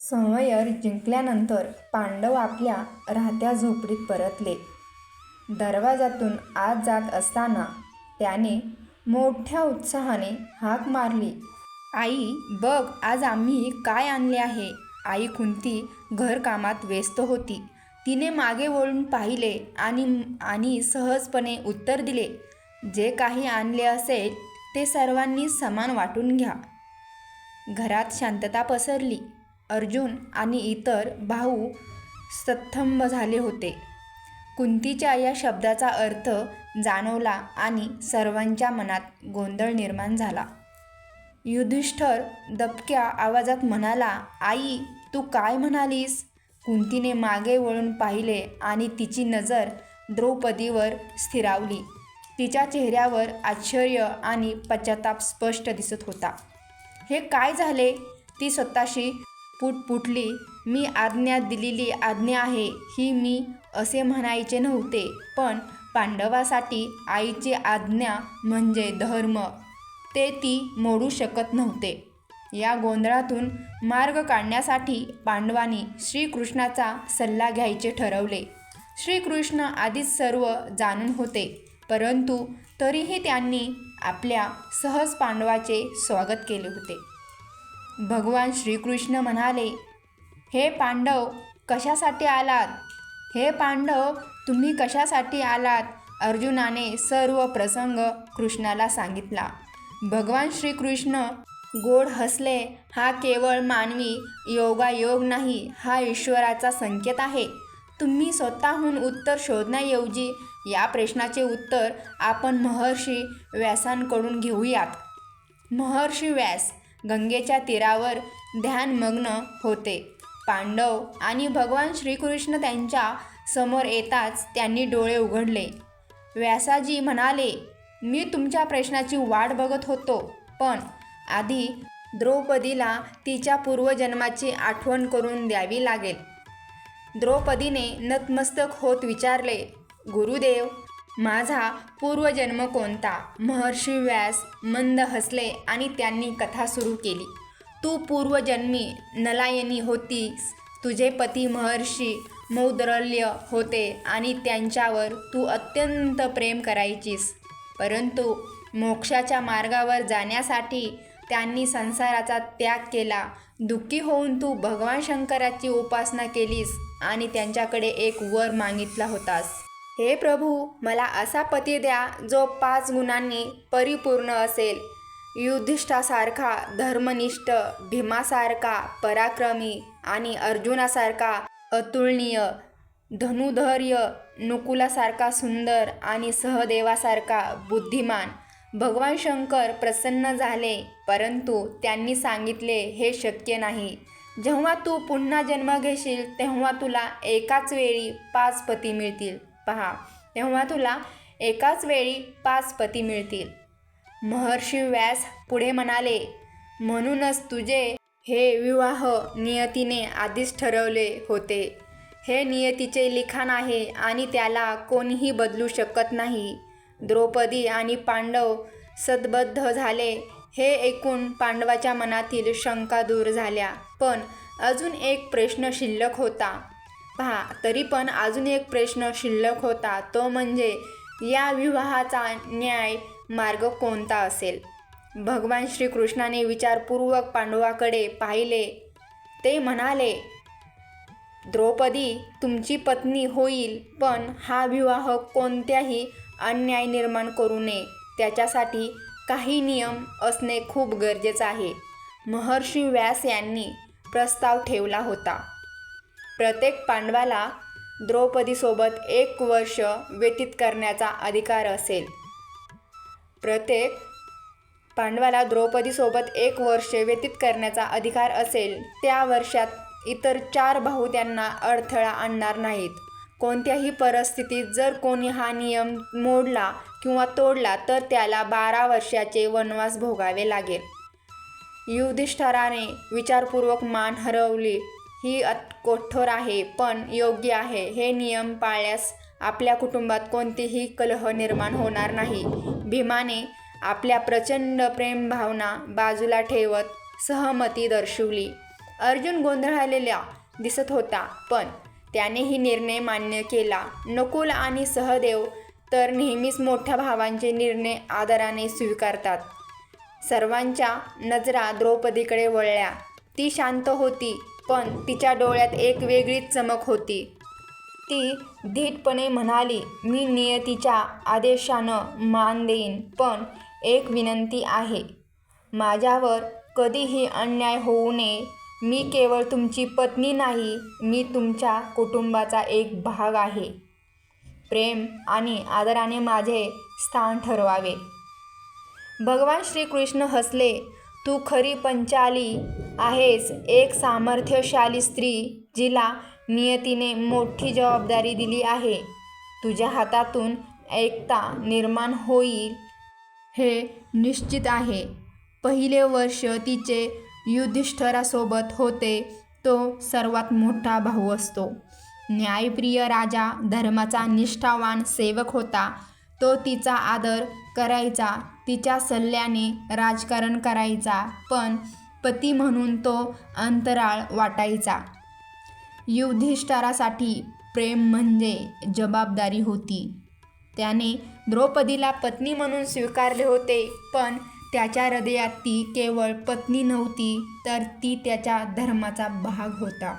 संवयर जिंकल्यानंतर पांडव आपल्या राहत्या झोपडीत परतले. दरवाजातून आत जात असताना त्याने मोठ्या उत्साहाने हाक मारली, "आई, बघ आज आम्ही काय आणले आहे. " आई कुंती घरकामात व्यस्त होती. तिने मागे वळून पाहिले आणि सहजपणे उत्तर दिले, "जे काही आणले असेल ते सर्वांनी समान वाटून घ्या. " घरात शांतता पसरली. अर्जुन आणि इतर भाऊ स्तब्ध झाले होते. कुंतीच्या या शब्दाचा अर्थ जाणवला आणि सर्वांच्या मनात गोंधळ निर्माण झाला. युधिष्ठर दबक्या आवाजात म्हणाला, "आई, तू काय म्हणालीस? " कुंतीने मागे वळून पाहिले आणि तिची नजर द्रौपदीवर स्थिरावली. तिच्या चेहऱ्यावर आश्चर्य आणि पश्चाताप स्पष्ट दिसत होता. "हे काय झाले? " ती स्वतःशी पुटपुटली. "मी आज्ञा दिलेली आज्ञा आहे ही मी असे म्हणायचे नव्हते. पण पांडवासाठी आईची आज्ञा म्हणजे धर्म ते ती मोडू शकत नव्हते. " या गोंधळातून मार्ग काढण्यासाठी पांडवांनी श्रीकृष्णाचा सल्ला घ्यायचे ठरवले. श्रीकृष्ण आधीच सर्व जाणून होते. परंतु तरीही त्यांनी आपल्या सहज पांडवाचे स्वागत केले होते. भगवान श्रीकृष्ण म्हणाले, "हे पांडव कशासाठी आलात? हे पांडव तुम्ही कशासाठी आलात? " अर्जुनाने सर्व प्रसंग कृष्णाला सांगितला. भगवान श्रीकृष्ण गोड हसले, "हा केवळ मानवी योगायोग नाही हा ईश्वराचा संकेत आहे. तुम्ही स्वतःहून उत्तर शोधण्याऐवजी या प्रश्नाचे उत्तर आपण महर्षी व्यासांकडून घेऊयात. " महर्षी व्यास गंगेच्या तीरावर ध्यानमग्न होते. पांडव आणि भगवान श्रीकृष्ण त्यांच्यासमोर येताच त्यांनी डोळे उघडले. व्यासाजी म्हणाले, "मी तुमच्या प्रश्नाची वाट बघत होतो. पण आधी द्रौपदीला तिच्या पूर्वजन्माची आठवण करून द्यावी लागेल. " द्रौपदीने नतमस्तक होत विचारले, "गुरुदेव, माझा पूर्वजन्म कोणता? " महर्षी व्यास मंद हसले आणि त्यांनी कथा सुरू केली. "तू पूर्वजन्मी नलायनी होतीस. तुझे पती महर्षी मौद्रल्य होते आणि त्यांच्यावर तू अत्यंत प्रेम करायचीस. परंतु मोक्षाच्या मार्गावर जाण्यासाठी त्यांनी संसाराचा त्याग केला. दुःखी होऊन तू भगवान शंकराची उपासना केलीस आणि त्यांच्याकडे एक वर मागितला होतास. हे प्रभू, मला असा पती द्या जो पाच गुणांनी परिपूर्ण असेल. युधिष्ठासारखा धर्मनिष्ठ, भीमासारखा पराक्रमी आणि अर्जुनासारखा अतुलनीय धनुधैर्य नुकुलासारखा सुंदर आणि सहदेवासारखा बुद्धिमान. भगवान शंकर प्रसन्न झाले. परंतु त्यांनी सांगितले, "हे शक्य नाही. जेव्हा तू पुन्हा जन्म घेशील तेव्हा तुला एकाच वेळी पाच पती मिळतील. पहा, तेव्हा तुला एकाच वेळी पाच पती मिळतील. " महर्षी व्यास पुढे म्हणाले, "म्हणूनच तुझे हे विवाह नियतीने आधीच ठरवले होते. हे नियतीचे लिखाण आहे आणि त्याला कोणीही बदलू शकत नाही. " द्रौपदी आणि पांडव सदबद्ध झाले. हे ऐकून पांडवाच्या मनातील शंका दूर झाल्या. पण अजून एक प्रश्न शिल्लक होता. पहा, तरी पण अजून एक प्रश्न शिल्लक होता तो म्हणजे या विवाहाचा न्याय मार्ग कोणता असेल? भगवान श्रीकृष्णाने विचारपूर्वक पांडवाकडे पाहिले. ते म्हणाले, "द्रौपदी तुमची पत्नी होईल. पण हा विवाह कोणत्याही अन्याय निर्माण करू नये त्याच्यासाठी काही नियम असणे खूप गरजेचं आहे. " महर्षी व्यास यांनी प्रस्ताव ठेवला होता. प्रत्येक पांडवाला द्रौपदीसोबत एक वर्ष व्यतीत करण्याचा अधिकार असेल. प्रत्येक पांडवाला द्रौपदीसोबत एक वर्ष व्यतीत करण्याचा अधिकार असेल. त्या वर्षात इतर चार भाऊ त्यांना अडथळा आणणार नाहीत. कोणत्याही परिस्थितीत जर कोणी हा नियम मोडला किंवा तोडला तर त्याला बारा वर्षाचे वनवास भोगावे लागेल. युधिष्ठिराने विचारपूर्वक मान हरवली "ही अत कठोर आहे, पण योग्य आहे. हे नियम पाळल्यास आपल्या कुटुंबात कोणतेही कलह निर्माण होणार नाही. " भीमाने आपल्या प्रचंड प्रेमभावना बाजूला ठेवत सहमती दर्शवली. अर्जुन गोंधळलेला दिसत होता पण त्यानेही निर्णय मान्य केला नकुल आणि सहदेव तर नेहमीच मोठ्या भावांचे निर्णय आदराने स्वीकारतात सर्वांच्या नजरा द्रौपदीकडे वळल्या ती शांत होती पण तिच्या डोळ्यात एक वेगळीच चमक होती. ती धीटपणे म्हणाली मी नियतीच्या आदेशानं मान देईन पण एक विनंती आहे. माझ्यावर कधीही अन्याय होऊ नये. मी केवळ तुमची पत्नी नाही मी तुमच्या कुटुंबाचा एक भाग आहे. प्रेम आणि आदराने माझे स्थान ठरवावे. भगवान श्रीकृष्ण हसले तू खरी पंचाली आहेस एक सामर्थ्यशाली स्त्री जिला नियतीने मोठी जबाबदारी दिली आहे. तुझ्या हातातून एकता निर्माण होईल. हे निश्चित आहे. पहिले वर्ष तिचे युधिष्ठरासोबत होते. तो सर्वात मोठा भाऊ असतो. न्यायप्रिय राजा धर्माचा निष्ठावान सेवक होता. तो तिचा आदर करायचा. तिच्या सल्ल्याने राजकारण करायचा पण पती म्हणून तो अंतराळ वाटायचा. युधिष्ठारासाठी प्रेम म्हणजे जबाबदारी होती. त्याने द्रौपदीला पत्नी म्हणून स्वीकारले होते पण त्याच्या हृदयात ती केवळ पत्नी नव्हती तर ती त्याच्या धर्माचा भाग होता.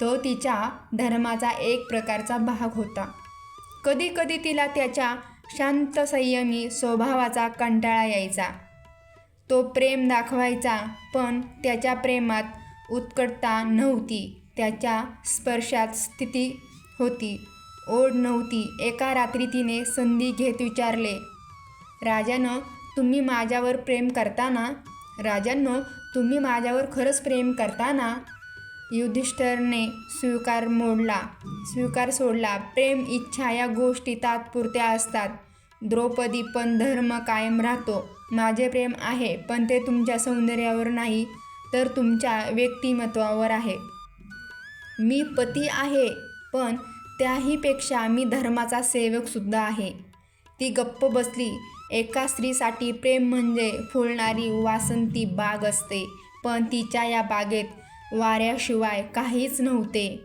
तो तिच्या धर्माचा एक प्रकारचा भाग होता. कधी कधी तिला त्याच्या शांत संयमी स्वभावाचा कंटाळा यायचा. तो प्रेम दाखवायचा पण त्याच्या प्रेमात उत्कटता नव्हती. त्याच्या स्पर्शात स्थिती होती. ओढ नव्हती. एका रात्री तिने संधी घेत विचारले राजानं तुम्ही माझ्यावर प्रेम करता ना? राजांनो तुम्ही माझ्यावर खरंच प्रेम करता ना? युधिष्ठरने स्वीकार मोडला. स्वीकार सोडला. प्रेम इच्छा या गोष्टी तात्पुरत्या असतात. द्रौपदी पण धर्म कायम राहतो. माझे प्रेम आहे पण ते तुमच्या सौंदर्यावर नाही तर तुमच्या व्यक्तिमत्वावर आहे. मी पती आहे पण त्याहीपेक्षा मी धर्माचा सेवकसुद्धा आहे. ती गप्प बसली. एका स्त्रीसाठी प्रेम म्हणजे फुलणारी वासंती बाग असते पण तिच्या या बागेत वाऱ्याशिवाय काहीच नव्हते.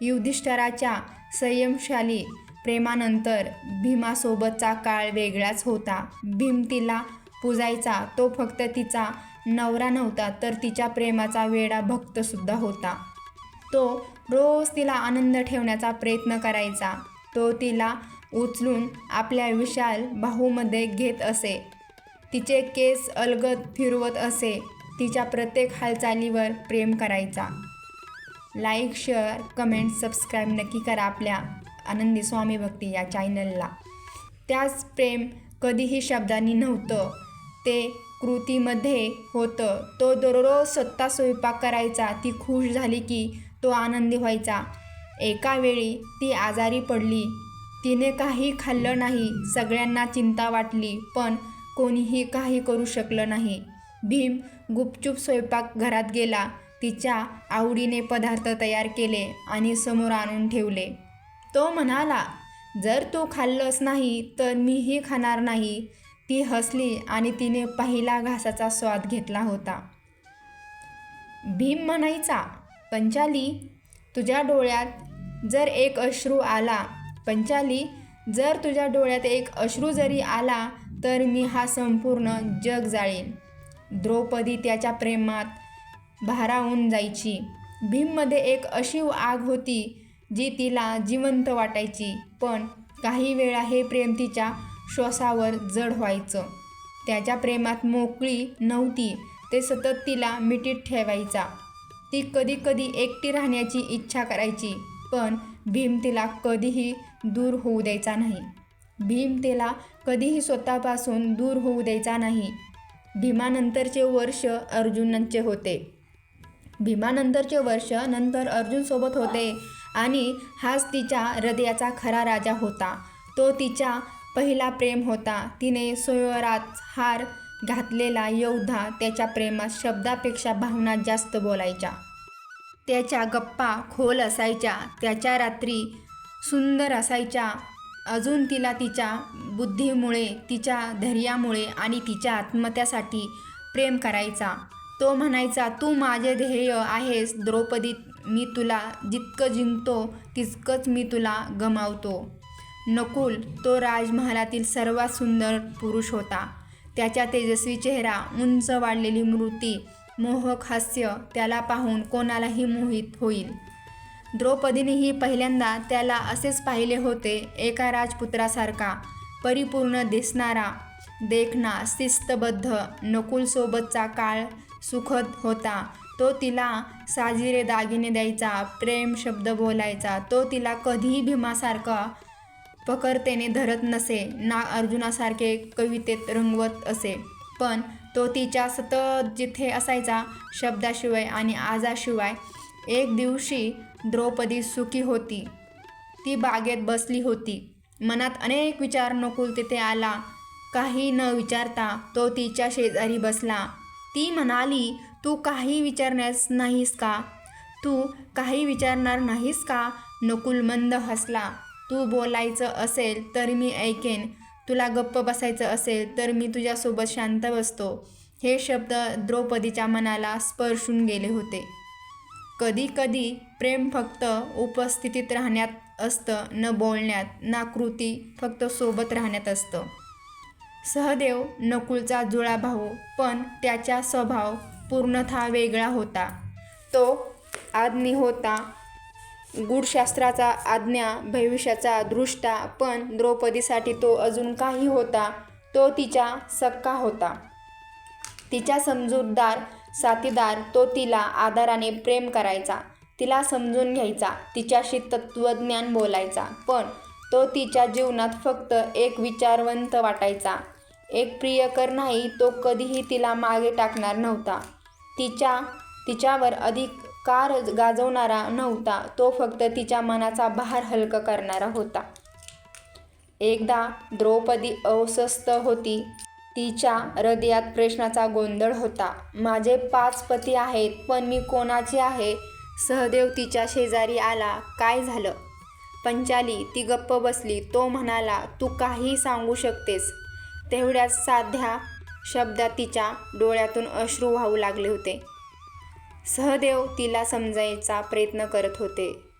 युधिष्ठराच्या संयमशाली प्रेमानंतर भीमासोबतचा काळ वेगळाच होता. भीम तिला पुजायचा तो फक्त तिचा नवरा नव्हता तर तिच्या प्रेमाचा वेडा भक्तसुद्धा होता. तो रोज तिला आनंद ठेवण्याचा प्रयत्न करायचा. तो तिला उचलून आपल्या विशाल बाहूमध्ये घेत असे. तिचे केस अलगद फिरवत असे. तिच्या प्रत्येक हालचालीवर प्रेम करायचा. लाईक शेअर कमेंट सबस्क्राईब नक्की करा आपल्या आनंदी स्वामी भक्ती या चॅनलला त्याच प्रेम कधीही शब्दांनी नव्हतं. ते कृतीमध्ये होतं. तो दररोज स्वतः स्वयंपाक करायचा. ती खुश झाली की तो आनंदी व्हायचा. एका वेळी ती आजारी पडली. तिने काही खाल्लं नाही. सगळ्यांना चिंता वाटली. पण कोणीही काही करू शकलं नाही. भीम गुपचूप स्वयंपाकघरात गेला. तिच्या आवडीने पदार्थ तयार केले आणि समोर आणून ठेवले. तो म्हणाला जर तू खाल्लंच नाही तर मीही खाणार नाही. ती हसली आणि तिने पहिला घासाचा स्वाद घेतला होता. भीम म्हणायचा पंचाली तुझ्या डोळ्यात जर एक अश्रू आला पंचाली जर तुझ्या डोळ्यात एक अश्रू जरी आला तर मी हा संपूर्ण जग जाळीन. द्रौपदी त्याच्या प्रेमात भारावून जायची. भीममध्ये एक अशी आग होती जी तिला जिवंत वाटायची. पण काही वेळा हे प्रेम तिच्या श्वासावर जड व्हायचं. त्याच्या प्रेमात मोकळी नव्हती ते सतत तिला मिठीत ठेवायचा. ती कधी कधी एकटी राहण्याची इच्छा करायची पण भीम तिला कधीही दूर होऊ द्यायचा नाही. भीम तिला कधीही स्वतःपासून दूर होऊ द्यायचा नाही. भीमानंतरचे वर्ष अर्जुनांचे होते. भीमानंतरचे वर्ष नंतर अर्जुनसोबत होते आणि हाच तिच्या हृदयाचा खरा राजा होता. तो तिच्या पहिला प्रेम होता. तिने सोयरात हार घातलेला योद्धा त्याच्या प्रेमात शब्दापेक्षा भावना जास्त बोलायच्या त्याच्या गप्पा खोल असायच्या. त्याच्या रात्री सुंदर असायच्या. अजून तिला तिच्या बुद्धीमुळे तिच्या धैर्यामुळे आणि तिच्या आत्महत्यासाठी प्रेम करायचा. तो म्हणायचा तू माझे ध्येय आहेस द्रौपदी मी तुला जितकं जिंकतो तितकंच मी तुला गमावतो. नकुल तो राजमहालातील सर्वात सुंदर पुरुष होता. त्याच्या तेजस्वी चेहरा उंच वाढलेली मूर्ती मोहक हास्य त्याला पाहून कोणालाही मोहित होईल. द्रौपदीनेही पहिल्यांदा त्याला असेच पाहिले होते एका राजपुत्रासारखा परिपूर्ण दिसणारा देखणा शिस्तबद्ध नकुलसोबतचा काळ सुखद होता. तो तिला साजिरे दागिने द्यायचा प्रेम शब्द बोलायचा तो तिला कधीही भीमासारखा पकरतेने धरत नसे ना अर्जुनासारखे कवितेत रंगवत असे. पण तो तिच्या सतत जिथे असायचा शब्दाशिवाय आणि आजाशिवाय एक दिवशी द्रौपदी सुखी होती. ती बागेत बसली होती. मनात अनेक विचार नकुल तिथे आला. काही न विचारता तो तिच्या शेजारी बसला. ती म्हणाली तू काही विचारण्यास नाहीस का? तू काही विचारणार नाहीस का? नकुल मंद हसला. तू बोलायचं असेल तर मी ऐकेन. तुला गप्प बसायचं असेल तर मी तुझ्यासोबत शांत बसतो. हे शब्द द्रौपदीच्या मनाला स्पर्शून गेले होते. कधीकधी प्रेम फक्त उपस्थितीत राहण्यात असतं न बोलण्यात ना कृती फक्त सोबत राहण्यात असतं. सहदेव नकुलचा जुळा भाऊ पण त्याचा स्वभाव पूर्णतः वेगळा होता. तो आज्ञी होता. गूढशास्त्राचा आज्ञा भविष्याचा दृष्टा पण द्रौपदीसाठी तो अजून काही होता तो तिच्या सक्का होता. तिच्या समजूतदार साथीदार तो तिला आदराने प्रेम करायचा तिला समजून घ्यायचा तिच्याशी तत्त्वज्ञान बोलायचा पण तो तिच्या जीवनात फक्त एक विचारवंत वाटायचा. एक प्रियकर नाही तो कधीही तिला मागे टाकणार नव्हता. तिच्या तिच्यावर अधिक कार गाजवणारा नव्हता तो फक्त तिच्या मनाचा भार हलका करणारा होता. एकदा द्रौपदी अस्वस्थ होती. तिच्या हृदयात प्रश्नाचा गोंधळ होता. माझे पाच पती आहेत पण मी कोणाची आहे? सहदेव तिच्या शेजारी आला. काय झालं? पंचाली ती गप्प बसली. तो म्हणाला तू काही सांगू शकतेस. तेवढ्याच साध्या शब्दात तिच्या डोळ्यातून अश्रू वाहू लागले होते. सहदेव तिला समजायचा प्रयत्न करत होते.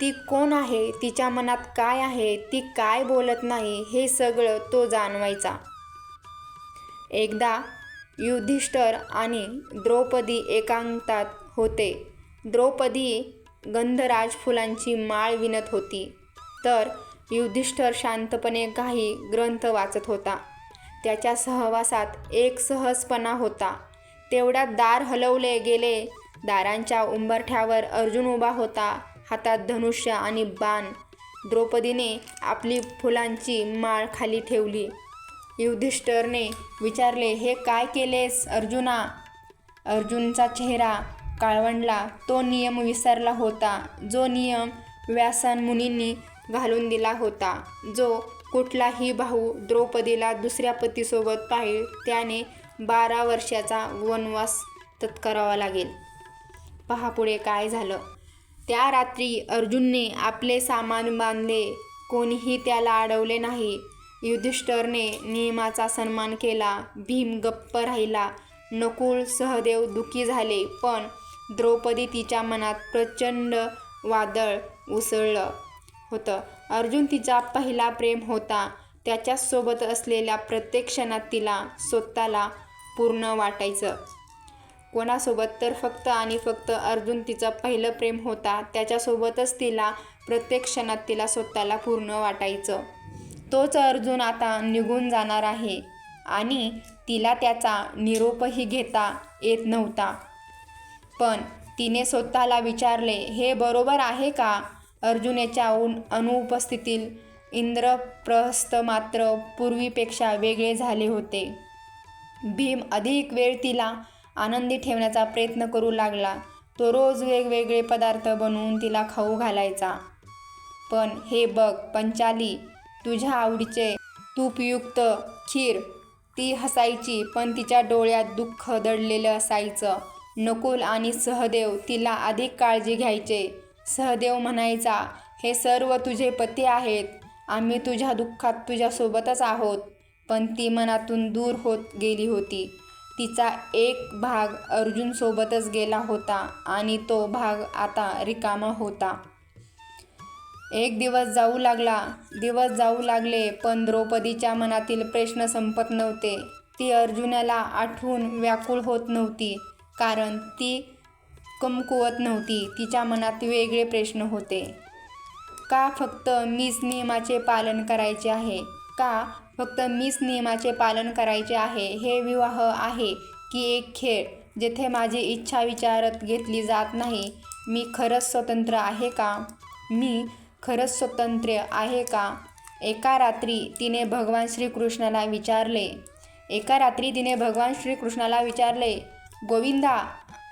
ती कोण आहे? तिच्या मनात काय आहे? ती काय बोलत नाही? हे सगळं तो जाणवायचा. एकदा युधिष्ठर आणि द्रौपदी एकांतात होते. द्रौपदी गंधराज फुलांची माळ विणत होती. तर युधिष्ठर शांतपणे काही ग्रंथ वाचत होता. त्याच्या सहवासात एक सहजपणा होता. तेवढ्यात दार हलवले गेले. दारांच्या उंबरठ्यावर अर्जुन उभा होता. हातात धनुष्य आणि बाण. द्रौपदीने आपली फुलांची माळ खाली ठेवली. युधिष्ठरने विचारले हे काय केलेस अर्जुना अर्जुनचा चेहरा काळवंडला. तो नियम विसरला होता. जो नियम व्यासन मुनींनी घालून दिला होता. जो कुठलाही भाऊ द्रौपदीला दुसऱ्या पतीसोबत पाहिल त्याने बारा वर्षाचा वनवास तत्करावा लागेल. पहा पुढे काय झालं. त्या रात्री अर्जुनने आपले सामान बांधले. कोणीही त्याला अडवले नाही. युधिष्ठरने नियमाचा सन्मान केला. भीम गप्प राहिला. नकुल सहदेव दुःखी झाले पण द्रौपदी तिच्या मनात प्रचंड वादळ उसळलं होतं. अर्जुन तिचा पहिला प्रेम होता. त्याच्यासोबत असलेल्या प्रत्येक क्षणात तिला स्वतःला पूर्ण वाटायचं. कोणासोबत तर फक्त आणि फक्त अर्जुन तिचं पहिलं प्रेम होता. त्याच्यासोबतच तिला प्रत्येक क्षणात तिला स्वतःला पूर्ण वाटायचं. तोच अर्जुन आता निघून जाणार आहे आणि तिला त्याचा निरोपही घेता येत नव्हता. पण तिने स्वतःला विचारले हे बरोबर आहे का? अर्जुनेच्या उन अनुपस्थितीत इंद्रप्रस्थ मात्र पूर्वीपेक्षा वेगळे झाले होते. भीम अधिक वेळ तिला आनंदी ठेवण्याचा प्रयत्न करू लागला. तो रोज वेगवेगळे पदार्थ बनवून तिला खाऊ घालायचा. पण हे बघ पंचाली तुझ्या आवडीचे तूपयुक्त खीर ती हसायची पण तिच्या डोळ्यात दुःख दडलेलं असायचं. नकुल आणि सहदेव तिला अधिक काळजी घ्यायचे. सहदेव म्हणायचा हे सर्व तुझे पती आहेत. आम्ही तुझ्या दुःखात तुझ्यासोबतच आहोत. पण ती मनातून दूर होत गेली होती. तिचा एक भाग अर्जुनसोबतच गेला होता आणि तो भाग आता रिकामा होता. एक दिवस जाऊ लागला. दिवस जाऊ लागले पण द्रौपदीच्या मनातील प्रश्न संपत नव्हते. ती अर्जुनाला आठवून व्याकुळ होत नव्हती कारण ती कमकुवत नव्हती. तिच्या मनात वेगळे प्रश्न होते. का फक्त मीच नियमाचे पालन करायचे आहे? का फक्त मीच नियमाचे पालन करायचे आहे हे विवाह आहे की एक खेळ जेथे माझी इच्छा विचारत घेतली जात नाही. मी खरंच स्वतंत्र आहे का? मी खरंच स्वतंत्र आहे का? एका रात्री तिने भगवान श्रीकृष्णाला विचारले. एका रात्री तिने भगवान श्रीकृष्णाला विचारले गोविंदा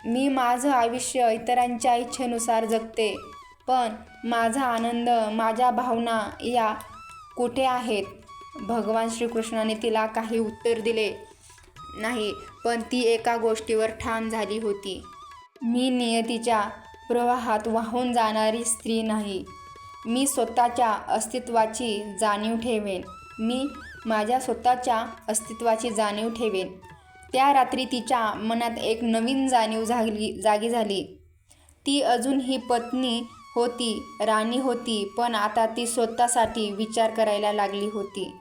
मी माझं आयुष्य इतरांच्या इच्छेनुसार जगते पण माझा आनंद माझ्या भावना या कुठे आहेत? भगवान श्रीकृष्णाने तिला काही उत्तर दिले. नाही पण ती एका गोष्टीवर ठाम झाली होती. मी नियतीच्या प्रवाहात वाहून जाणारी स्त्री नाही. मी स्वतःच्या अस्तित्वाची जाणीव ठेवेन. मी माझ्या स्वतःच्या अस्तित्वाची जाणीव ठेवेन. त्या रात्री तिच्या मनात एक नवीन जाणीव झाली जागी झाली. ती अजून ही पत्नी होती राणी होती पण आता ती स्वतःसाठी विचार करायला लागली होती.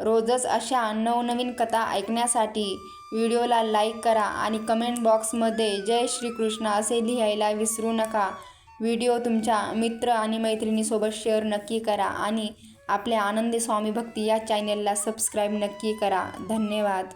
रोजच अशा नवनवीन कथा ऐकण्यासाठी व्हिडिओला लाईक करा आणि कमेंट बॉक्समध्ये जय श्रीकृष्ण असे लिहायला विसरू नका. व्हिडिओ तुमच्या मित्र आणि मैत्रिणीसोबत शेअर नक्की करा आणि आपल्या आनंदी स्वामी भक्ती या चॅनेलला सबस्क्राईब नक्की करा. धन्यवाद.